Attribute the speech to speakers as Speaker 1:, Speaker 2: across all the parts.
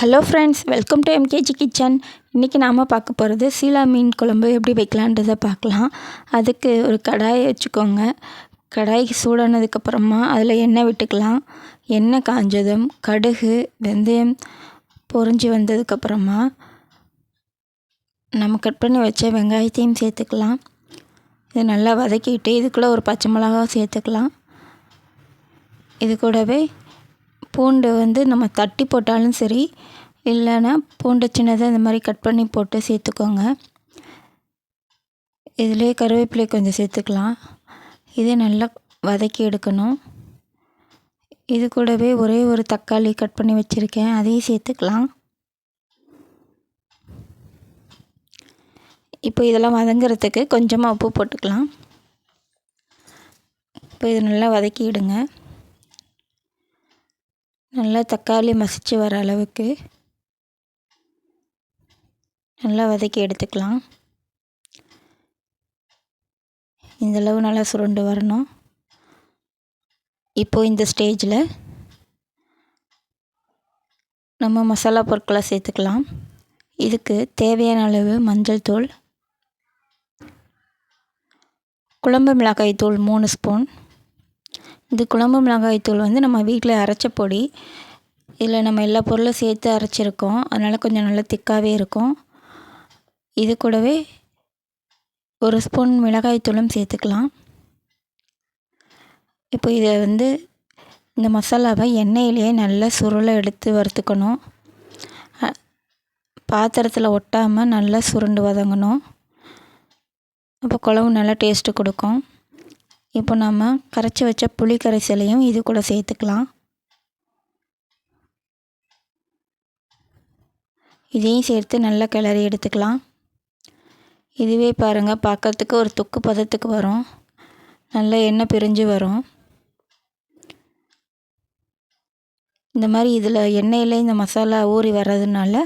Speaker 1: Hello friends welcome to MKG kitchen இன்றைக்கி நாம் பார்க்க போகிறது சீலா மீன் குழம்பு எப்படி வைக்கலான்றதை பார்க்கலாம். அதுக்கு ஒரு கடாயை வச்சுக்கோங்க. கடாய் சூடானதுக்கப்புறமா அதில் எண்ணெய் விட்டுக்கலாம். எண்ணெய் காஞ்சதும் கடுகு வெந்தயம் பொறிஞ்சி வந்ததுக்கப்புறமா நம்ம கட் பண்ணி வச்ச வெங்காயத்தையும் சேர்த்துக்கலாம். இதை நல்லா வதக்கிட்டு இதுக்குள்ளே ஒரு பச்சை மிளகா சேர்த்துக்கலாம். இது கூடவே பூண்டு வந்து நம்ம தட்டி போட்டாலும் சரி இல்லைன்னா பூண்டு சின்னதாக இந்த மாதிரி கட் பண்ணி போட்டு சேர்த்துக்கோங்க. இதிலே கருவேப்பிலை கொஞ்சம் சேர்த்துக்கலாம். இதே நல்லா வதக்கி எடுக்கணும். இது கூடவே ஒரே ஒரு தக்காளி கட் பண்ணி வச்சுருக்கேன். அதையும் சேர்த்துக்கலாம். இப்போ இதெல்லாம் வதங்குறதுக்கு கொஞ்சமாக உப்பு போட்டுக்கலாம். இப்போ இது நல்லா வதக்கிடுங்க. நல்லா தக்காளி மசிச்சு வர அளவுக்கு நல்லா வதக்கி எடுத்துக்கலாம். இந்தளவு நல்லா சுருண்டு வரணும். இப்போது இந்த ஸ்டேஜில் நம்ம மசாலா பொருட்களை சேர்த்துக்கலாம். இதுக்கு தேவையான அளவு மஞ்சள் தூள் குழம்பு மிளகாய் தூள் மூணு ஸ்பூன் இது குழம்பு மிளகாய்த்தூள் வந்து நம்ம வீட்டில் அரைச்ச பொடி. இதில் நம்ம எல்லா பொருளும் சேர்த்து அரைச்சிருக்கோம். அதனால் கொஞ்சம் நல்லா திக்காகவே இருக்கும். இது கூடவே ஒரு ஸ்பூன் மிளகாய் தூளும் சேர்த்துக்கலாம். இப்போ இதை வந்து இந்த மசாலாவை எண்ணெயிலேயே நல்லா சுருளை எடுத்து வறுத்துக்கணும். பாத்திரத்தில் ஒட்டாமல் நல்லா சுருண்டு வதங்கணும். அப்போ குழம்பு நல்லா டேஸ்ட்டு கொடுக்கும். இப்போ நம்ம கரைச்சி வச்ச புளி கரைசலையும் இது கூட சேர்த்துக்கலாம். இதையும் சேர்த்து நல்லா கிளறி எடுத்துக்கலாம். இதுவே பாருங்கள் பார்க்கறதுக்கு ஒரு தொக்கு பதத்துக்கு வரும். நல்லா எண்ணெய் பிரிஞ்சு வரும். இந்த மாதிரி இதில் எண்ணெயில் இந்த மசாலா ஊறி வர்றதுனால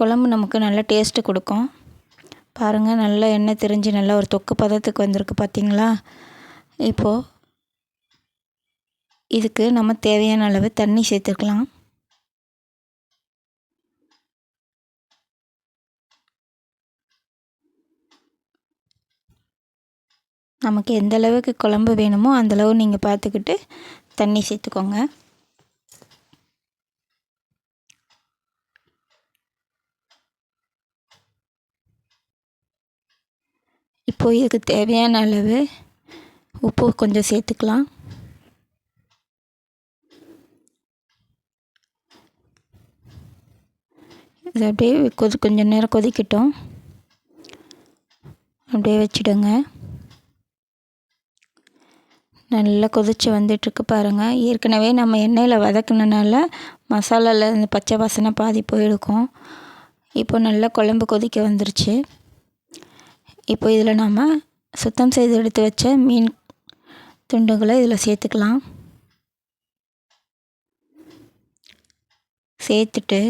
Speaker 1: குழம்பு நமக்கு நல்ல டேஸ்ட்டு கொடுக்கும். பாருங்கள் நல்லா எண்ணெய் தெரிஞ்சு நல்லா ஒரு தொக்கு பதத்துக்கு வந்திருக்கு பார்த்திங்களா இப்போது இதுக்கு நம்ம தேவையான அளவு தண்ணி சேர்த்துக்கலாம். நமக்கு எந்த அளவுக்கு குழம்பு வேணுமோ அந்தளவு நீங்கள் பார்த்துக்கிட்டு தண்ணி சேர்த்துக்கோங்க. இப்போது இதுக்கு தேவையான அளவு உப்பு கொஞ்சம் சேர்த்துக்கலாம். இது அப்படியே கொதி கொஞ்சம் நேரம் கொதிக்கட்டும். அப்படியே வச்சுடுங்க. நல்லா கொதித்து வந்துட்டுருக்கு பாருங்கள் ஏற்கனவே நம்ம எண்ணெயில் வதக்கினனால மசாலாவில் இந்த பச்சை வாசனை பாதி போயிருக்கும். இப்போ நல்லா குழம்பு கொதிக்க வந்துருச்சு. இப்போ இதில் நாம் சுத்தம் செய்து எடுத்து வச்ச மீன் துண்டுகளை இதில் சேர்த்துக்கலாம். சேர்த்துட்டு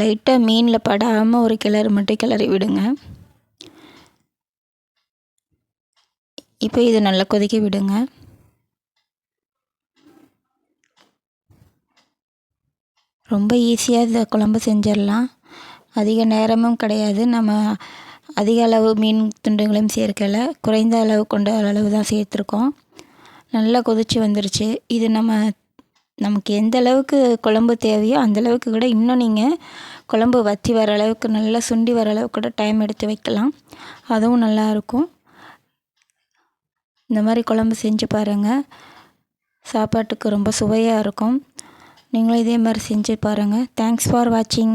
Speaker 1: லைட்டாக மீனில் படாமல் ஒரு கிளறு மட்டும் கிளறி விடுங்க. இப்போ இதை நல்லா கொதிக்க விடுங்க. ரொம்ப ஈஸியாக இந்த குழம்பு செஞ்சிடலாம். அதிக நேரமும் கிடையாது. நம்ம அதிக அளவு மீன் துண்டுகளையும் சேர்க்கலை. குறைந்த அளவு கொண்ட அளவு தான் சேர்த்துருக்கோம். நல்லா கொதித்து வந்துருச்சு. இது நம்ம நமக்கு எந்த அளவுக்கு குழம்பு தேவையோ அந்தளவுக்கு கூட இன்னும் நீங்கள் குழம்பு வற்றி வர அளவுக்கு நல்லா சுண்டி வர அளவுக்கு கூட டைம் எடுத்து வைக்கலாம். அதுவும் நல்லாயிருக்கும் இந்த மாதிரி குழம்பு செஞ்சு பாருங்கள் சாப்பாட்டுக்கு ரொம்ப சுவையாக இருக்கும். நீங்களும் இதே மாதிரி செஞ்சு பாருங்கள் தேங்க்ஸ் ஃபார் வாட்சிங்